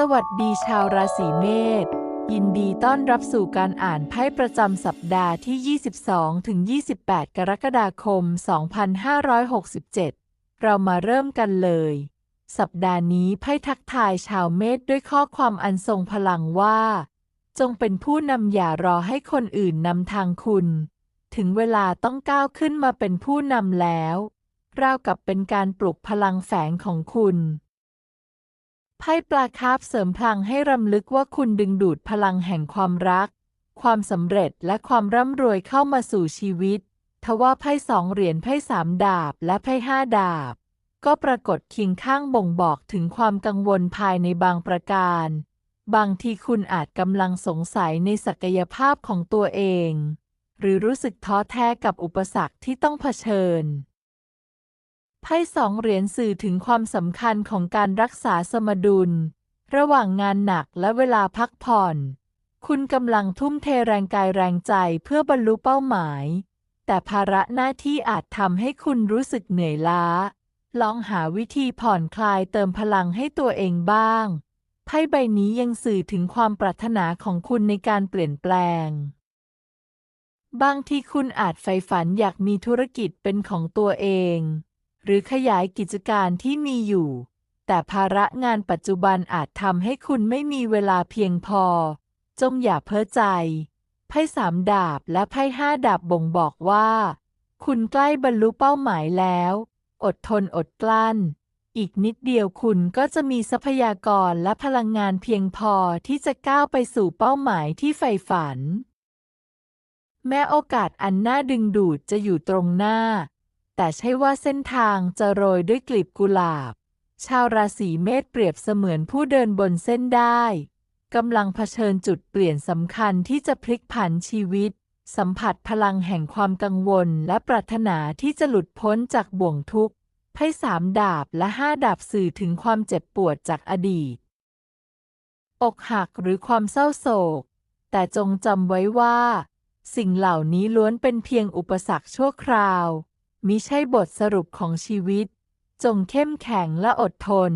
สวัสดีชาวราศีเมษ ยินดีต้อนรับสู่การอ่านไพ่ประจำสัปดาห์ที่ 22 ถึง 28 กรกฎาคม 2567 เรามาเริ่มกันเลย สัปดาห์นี้ไพ่ทักทายชาวเมษด้วยข้อความอันทรงพลังว่า จงเป็นผู้นำอย่ารอให้คนอื่นนำทางคุณ ถึงเวลาต้องก้าวขึ้นมาเป็นผู้นำแล้ว ราวกับเป็นการปลุกพลังแฝงของคุณ ไพ่ปลาคาร์ฟเสริมพลังให้รำลึกว่าคุณดึงดูดพลังแห่งความรัก ความสำเร็จและความร่ำรวยเข้ามาสู่ชีวิต ทว่าไพ่สองเหรียญไพ่สามดาบและไพ่ห้าดาบ ก็ปรากฏคียงข้างบ่งบอกถึงความกังวลภายในบางประการ บางทีคุณอาจกำลังสงสัยในศักยภาพของตัวเอง หรือรู้สึกท้อแท้กับอุปสรรคที่ต้องเผชิญ ไพ่สองเหรียญสื่อถึงความสำคัญของการรักษาสมดุล ระหว่างงานหนักและเวลาพักผ่อน คุณกำลังทุ่มเทแรงกายแรงใจเพื่อบรรลุเป้าหมาย แต่ภาระหน้าที่อาจทำให้คุณรู้สึกเหนื่อยล้า ลองหาวิธีผ่อนคลายเติมพลังให้ตัวเองบ้าง ไพ่ใบนี้ยังสื่อถึงความปรารถนาของคุณในการเปลี่ยนแปลงบางที่คุณอาจใฝ่ฝันอยากมีธุรกิจเป็นของตัวเอง หรือขยายกิจการที่มีอยู่ แต่ภาระงานปัจจุบันอาจทำให้คุณไม่มีเวลาเพียงพอ จงอย่าเพ้อใจ ไพ่สามดาบและไพ่ห้าดาบบ่งบอกว่า คุณใกล้บรรลุเป้าหมายแล้ว อดทนอดกลั้น อีกนิดเดียวคุณก็จะมีทรัพยากรและพลังงานเพียงพอที่จะก้าวไปสู่เป้าหมายที่ใฝ่ฝัน แม้โอกาสอันน่าดึงดูดจะอยู่ตรงหน้า แต่ใช่ว่าเส้นทางจะโรยด้วยกลีบกุหลาบ ชาวราศีเมษเปรียบเสมือนผู้เดินบนเส้นได้กำลังเผชิญจุดเปลี่ยนสำคัญที่จะพลิกผันชีวิต สัมผัสพลังแห่งความกังวลและปรารถนาที่จะหลุดพ้นจากบ่วงทุกข์ไพ่สามดาบและห้าดาบสื่อถึงความเจ็บปวดจากอดีต อกหักหรือความเศร้าโศก แต่จงจำไว้ว่า สิ่งเหล่านี้ล้วนเป็นเพียงอุปสรรคชั่วคราว มิใช่บทสรุปของชีวิต จงเข้มแข็งและอดทน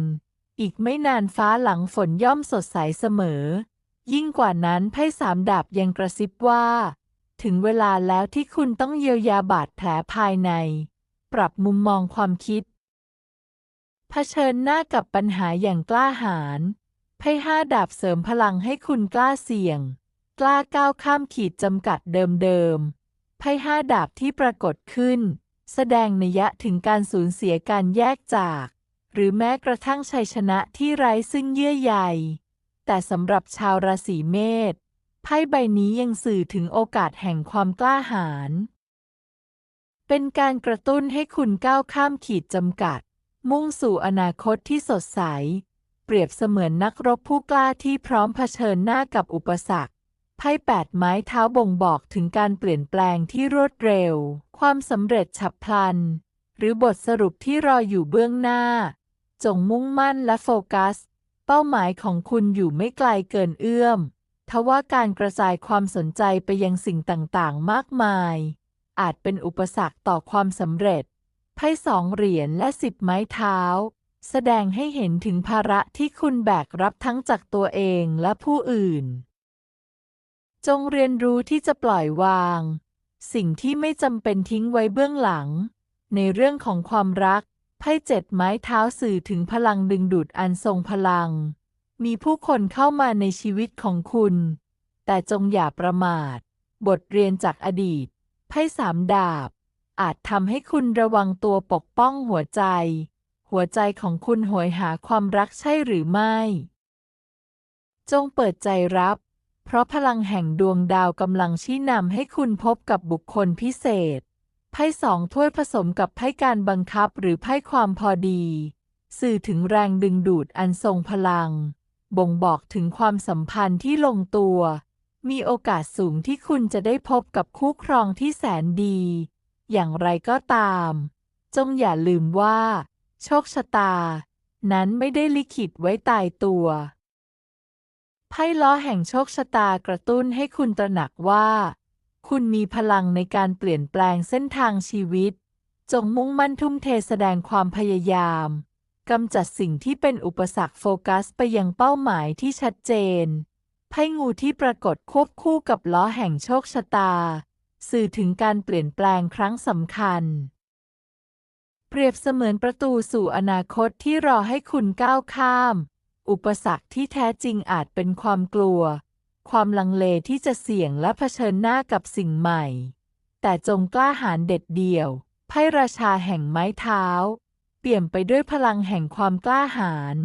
อีกไม่นานฟ้าหลังฝนย่อมสดใสเสมอ ยิ่งกว่านั้นไพ่สามดาบยังกระซิบว่า ถึงเวลาแล้วที่คุณต้องเยียวยาบาดแผลภายใน ปรับมุมมองความคิด เผชิญหน้ากับปัญหาอย่างกล้าหาญไพ่ห้าดาบเสริมพลังให้คุณกล้าเสี่ยง กล้าก้าวข้ามขีดจำกัดเดิมๆไพ่ห้าดาบที่ปรากฏขึ้น แสดงนัยยะถึงการสูญเสียการแยกจาก หรือแม้กระทั่งชัยชนะที่ไร้ซึ่งเยื่อใยแต่สำหรับชาวราศีเมษไพ่ใบนี้ยังสื่อถึงโอกาสแห่งความกล้าหาญเป็นการกระตุ้นให้คุณก้าวข้ามขีดจำกัด มุ่งสู่อนาคตที่สดใส เปรียบเสมือนนักรบผู้กล้าที่พร้อมเผชิญหน้ากับอุปสรรค ไพ่แปดไม้เท้าบ่งบอกถึงการเปลี่ยนแปลงที่รวดเร็ว ความสำเร็จฉับพลัน หรือบทสรุปที่รออยู่เบื้องหน้า จงมุ่งมั่นและโฟกัส เป้าหมายของคุณอยู่ไม่ไกลเกินเอื้อมทว่าการกระจายความสนใจไปยังสิ่งต่างๆ มากมาย อาจเป็นอุปสรรคต่อความสำเร็จ ไพ่สองเหรียญและสิบไม้เท้า แสดงให้เห็นถึงภาระที่คุณแบกรับทั้งจากตัวเองและผู้อื่น จงเรียนรู้ที่จะปล่อยวาง สิ่งที่ไม่จำเป็นทิ้งไว้เบื้องหลัง ในเรื่องของความรัก ไพ่เจ็ดไม้เท้าสื่อถึงพลังดึงดูดอันทรงพลัง มีผู้คนเข้ามาในชีวิตของคุณ แต่จงอย่าประมาท บทเรียนจากอดีต ไพ่สามดาบ อาจทำให้คุณระวังตัวปกป้องหัวใจ หัวใจของคุณหวยหาความรักใช่หรือไม่ จงเปิดใจรับ เพราะพลังแห่งดวงดาวกำลังชี้นำให้คุณพบกับบุคคลพิเศษ ไพ่สองถ้วยผสมกับไพ่การบังคับหรือไพ่ความพอดี สื่อถึงแรงดึงดูดอันทรงพลัง บ่งบอกถึงความสัมพันธ์ที่ลงตัว มีโอกาสสูงที่คุณจะได้พบกับคู่ครองที่แสนดี อย่างไรก็ตาม จงอย่าลืมว่า โชคชะตา นั้นไม่ได้ลิขิตไว้ตายตัว ไพ่ล้อแห่งโชคชะตากระตุ้นให้คุณตระหนักว่า คุณมีพลังในการเปลี่ยนแปลงเส้นทางชีวิต จงมุ่งมั่นทุ่มเทแสดงความพยายามกำจัดสิ่งที่เป็นอุปสรรคโฟกัสไปยังเป้าหมายที่ชัดเจน ไพ่งูที่ปรากฏควบคู่กับล้อแห่งโชคชะตา สื่อถึงการเปลี่ยนแปลงครั้งสำคัญ เปรียบเสมือนประตูสู่อนาคตที่รอให้คุณก้าวข้าม อุปสรรคที่แท้จริงอาจเป็นความกลัว ความลังเลที่จะเสี่ยงและเผชิญหน้ากับสิ่งใหม่ แต่จงกล้าหาญเด็ดเดี่ยว ไพ่ราชาแห่งไม้เท้า เปี่ยมไปด้วยพลังแห่งความกล้าหาญ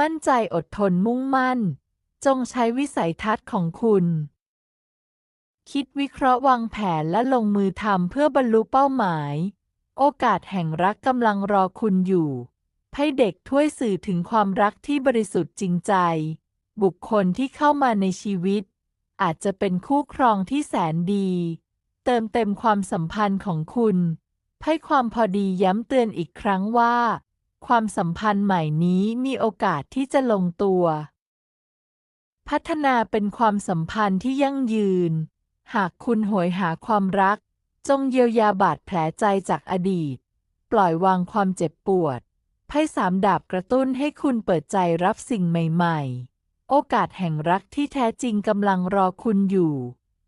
มั่นใจอดทนมุ่งมั่น จงใช้วิสัยทัศน์ของคุณ คิดวิเคราะห์วางแผนและลงมือทำเพื่อบรรลุเป้าหมาย โอกาสแห่งรักกำลังรอคุณอยู่ ไพ่เด็กถ้วยสื่อถึงความรักที่บริสุทธิ์จริงใจ บุคคลที่เข้ามาในชีวิต อาจจะเป็นคู่ครองที่แสนดี เติมเต็มความสัมพันธ์ของคุณไพ่ความพอดีย้ำเตือนอีกครั้งว่า ความสัมพันธ์ใหม่นี้มีโอกาสที่จะลงตัว พัฒนาเป็นความสัมพันธ์ที่ยั่งยืน หากคุณโหยหาความรัก จงเยียวยาบาดแผลใจจากอดีต ปล่อยวางความเจ็บปวด ไพ่สามดาบกระตุ้นให้คุณเปิดใจรับสิ่งใหม่ๆ โอกาสแห่งรักที่แท้จริงกำลังรอคุณอยู่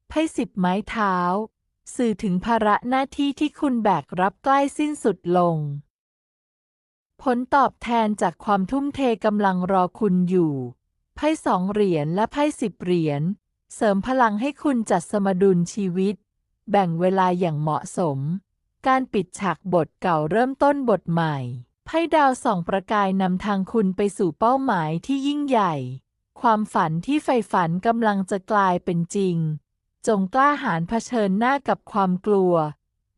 ไพ่สิบไม้เท้า สื่อถึงภาระหน้าที่ที่คุณแบกรับใกล้สิ้นสุดลง ผลตอบแทนจากความทุ่มเทกำลังรอคุณอยู่ ไพ่สองเหรียญและไพ่สิบเหรียญ เสริมพลังให้คุณจัดสมดุลชีวิต แบ่งเวลาอย่างเหมาะสม การปิดฉากบทเก่าเริ่มต้นบทใหม่ พ่ดาวส่องประกายนำทางคุณไปสู่เป้าหมายที่ยิ่งใหญ่ ความฝันที่ใฝ่ฝันกำลังจะกลายเป็นจริง จงกล้าหาญเผชิญหน้ากับความกลัว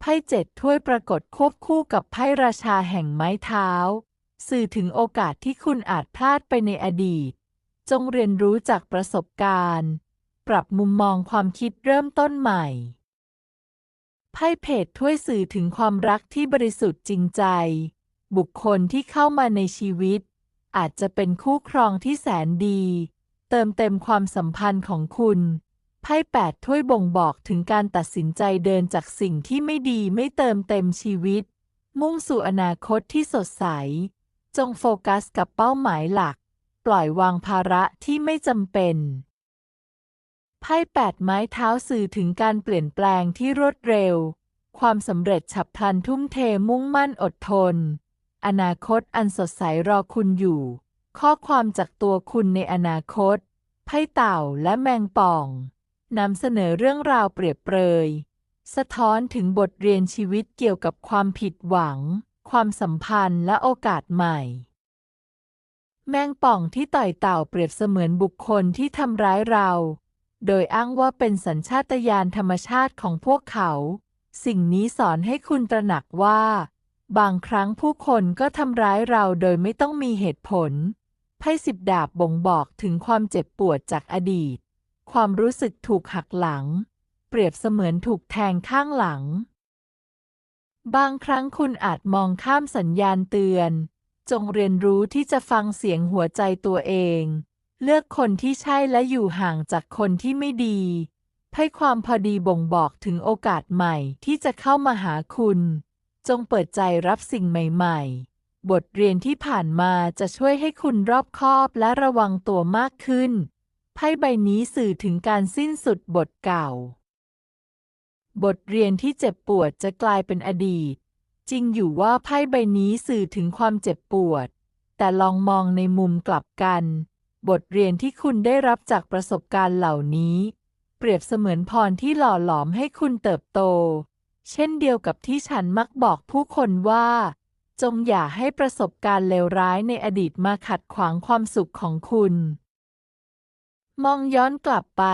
ไพ่เจ็ดถ้วยปรากฏควบคู่กับไพ่ราชาแห่งไม้เท้า สื่อถึงโอกาสที่คุณอาจพลาดไปในอดีต จงเรียนรู้จากประสบการณ์ ปรับมุมมองความคิดเริ่มต้นใหม่ ไพ่เพจถ้วยสื่อถึงความรักที่บริสุทธิ์จริงใจ บุคคลที่เข้ามาในชีวิต อาจจะเป็นคู่ครองที่แสนดี เติมเต็มความสัมพันธ์ของคุณไพ่แปดถ้วยบ่งบอกถึงการตัดสินใจเดินจากสิ่งที่ไม่ดีไม่เติมเต็มชีวิต มุ่งสู่อนาคตที่สดใส จงโฟกัสกับเป้าหมายหลัก ปล่อยวางภาระที่ไม่จำเป็นไพ่แปดไม้เท้าสื่อถึงการเปลี่ยนแปลงที่รวดเร็ว ความสำเร็จฉับพลันทุ่มเทมุ่งมั่นอดทน อนาคตอันสดใสรอคุณอยู่ ข้อความจากตัวคุณในอนาคต ไพ่เต่าและแมงป่องนำเสนอเรื่องราวเปรียบเปรย สะท้อนถึงบทเรียนชีวิตเกี่ยวกับความผิดหวัง ความสัมพันธ์และโอกาสใหม่ แมงป่องที่ต่อยเต่าเปรียบเสมือนบุคคลที่ทำร้ายเรา โดยอ้างว่าเป็นสัญชาตญาณธรรมชาติของพวกเขา สิ่งนี้สอนให้คุณตระหนักว่า บางครั้งผู้คนก็ทำร้ายเราโดยไม่ต้องมีเหตุผล ไพ่สิบดาบบ่งบอกถึงความเจ็บปวดจากอดีต ความรู้สึกถูกหักหลัง เปรียบเสมือนถูกแทงข้างหลัง บางครั้งคุณอาจมองข้ามสัญญาณเตือน จงเรียนรู้ที่จะฟังเสียงหัวใจตัวเอง เลือกคนที่ใช่และอยู่ห่างจากคนที่ไม่ดี ไพ่ความพอดีบ่งบอกถึงโอกาสใหม่ที่จะเข้ามาหาคุณ จงเปิดใจรับสิ่งใหม่ ๆ บทเรียนที่ผ่านมาจะช่วยให้คุณรอบคอบและระวังตัวมากขึ้น ไพ่ใบนี้สื่อถึงการสิ้นสุดบทเก่า บทเรียนที่เจ็บปวดจะกลายเป็นอดีต จริงอยู่ว่าไพ่ใบนี้สื่อถึงความเจ็บปวด แต่ลองมองในมุมกลับกัน บทเรียนที่คุณได้รับจากประสบการณ์เหล่านี้ เปรียบเสมือนพรที่หล่อหลอมให้คุณเติบโต เช่นเดียวกับที่ฉันมักบอกผู้คนว่า จงอย่าให้ประสบการณ์เลวร้ายในอดีตมาขัดขวางความสุขของคุณ มองย้อนกลับไป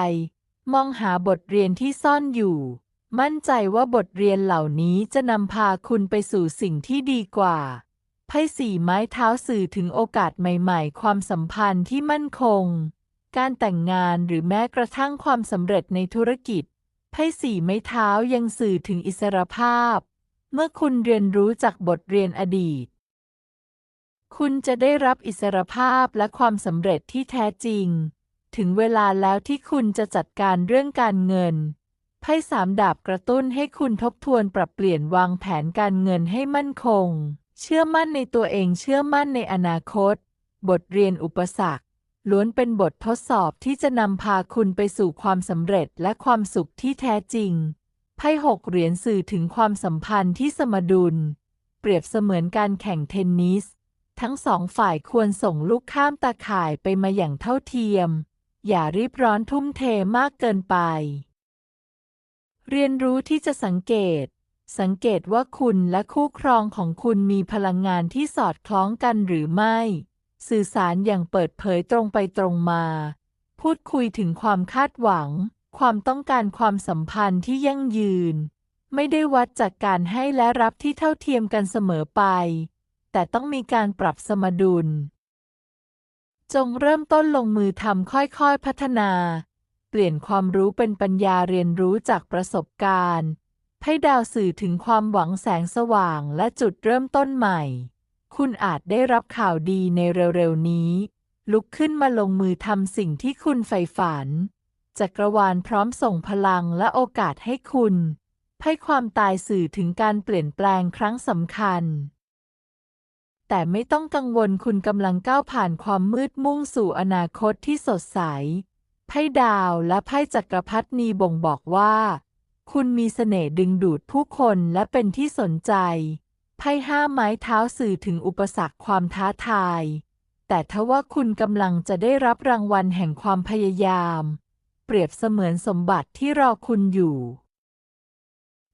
มองหาบทเรียนที่ซ่อนอยู่ มั่นใจว่าบทเรียนเหล่านี้จะนำพาคุณไปสู่สิ่งที่ดีกว่าไพ่สี่ไม้เท้าสื่อถึงโอกาสใหม่ๆ ความสัมพันธ์ที่มั่นคง การแต่งงานหรือแม้กระทั่งความสำเร็จในธุรกิจ ไพ่สี่ไม้เท้ายังสื่อถึงอิสรภาพ เมื่อคุณเรียนรู้จากบทเรียนอดีต คุณจะได้รับอิสรภาพและความสำเร็จที่แท้จริง ถึงเวลาแล้วที่คุณจะจัดการเรื่องการเงิน ไพ่สามดาบกระตุ้นให้คุณทบทวนปรับเปลี่ยนวางแผนการเงินให้มั่นคง เชื่อมั่นในตัวเองเชื่อมั่นในอนาคต บทเรียนอุปสรรค ล้วนเป็นบททดสอบที่จะนำพาคุณไปสู่ความสำเร็จและความสุขที่แท้จริง ไพ่หกเหรียญสื่อถึงความสัมพันธ์ที่สมดุล เปรียบเสมือนการแข่งเทนนิส ทั้งสองฝ่ายควรส่งลูกข้ามตาข่ายไปมาอย่างเท่าเทียม อย่ารีบร้อนทุ่มเทมากเกินไป เรียนรู้ที่จะสังเกตสังเกตว่าคุณและคู่ครองของคุณมีพลังงานที่สอดคล้องกันหรือไม่ สื่อสารอย่างเปิดเผยตรงไปตรงมา พูดคุยถึงความคาดหวัง ความต้องการความสัมพันธ์ที่ยั่งยืน ไม่ได้วัดจากการให้และรับที่เท่าเทียมกันเสมอไป แต่ต้องมีการปรับสมดุล จงเริ่มต้นลงมือทำค่อยๆพัฒนา เปลี่ยนความรู้เป็นปัญญาเรียนรู้จากประสบการณ์ให้ดาวสื่อถึงความหวังแสงสว่างและจุดเริ่มต้นใหม่ คุณอาจได้รับข่าวดีในเร็วๆนี้ ลุกขึ้นมาลงมือทำสิ่งที่คุณใฝ่ฝัน จักรวาลพร้อมส่งพลังและโอกาสให้คุณให้ความตายสื่อถึงการเปลี่ยนแปลงครั้งสำคัญ แต่ไม่ต้องกังวลคุณกำลังก้าวผ่านความมืดมุ่งสู่อนาคตที่สดใส ไพ่ดาวและไพ่จักรพรรดินีบ่งบอกว่า คุณมีเสน่ห์ดึงดูดผู้คนและเป็นที่สนใจ ไพ่ห้าไม้เท้าสื่อถึงอุปสรรคความท้าทาย แต่ทว่าคุณกำลังจะได้รับรางวัลแห่งความพยายาม เปรียบเสมือนสมบัติที่รอคุณอยู่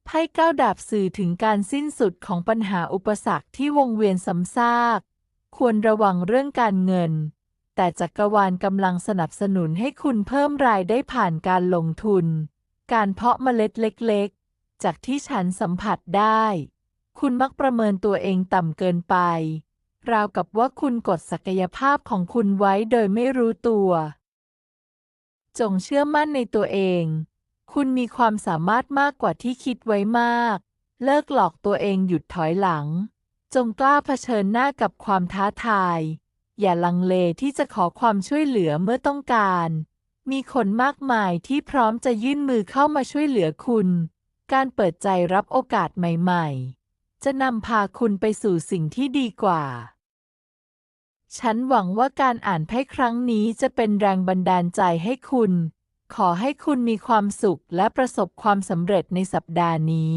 ไพ่เก้าดาบสื่อถึงการสิ้นสุดของปัญหาอุปสรรคที่วงเวียนซ้ำซาก ควรระวังเรื่องการเงิน แต่จักรวาลกำลังสนับสนุนให้คุณเพิ่มรายได้ผ่านการลงทุน การเพาะเมล็ดเล็กๆ จากที่ฉันสัมผัสได้ คุณมักประเมินตัวเองต่ำเกินไป ราวกับว่าคุณกดศักยภาพของคุณไว้โดยไม่รู้ตัว จงเชื่อมั่นในตัวเอง คุณมีความสามารถมากกว่าที่คิดไว้มาก เลิกหลอกตัวเองหยุดถอยหลัง จงกล้าเผชิญหน้ากับความท้าทาย อย่าลังเลที่จะขอความช่วยเหลือเมื่อต้องการ มีคนมากมายที่พร้อมจะยื่นมือเข้ามาช่วยเหลือคุณ การเปิดใจรับโอกาสใหม่ ๆ จะนำพาคุณไปสู่สิ่งที่ดีกว่า ฉันหวังว่าการอ่านไพ่ครั้งนี้จะเป็นแรงบันดาลใจให้คุณ ขอให้คุณมีความสุขและประสบความสำเร็จในสัปดาห์นี้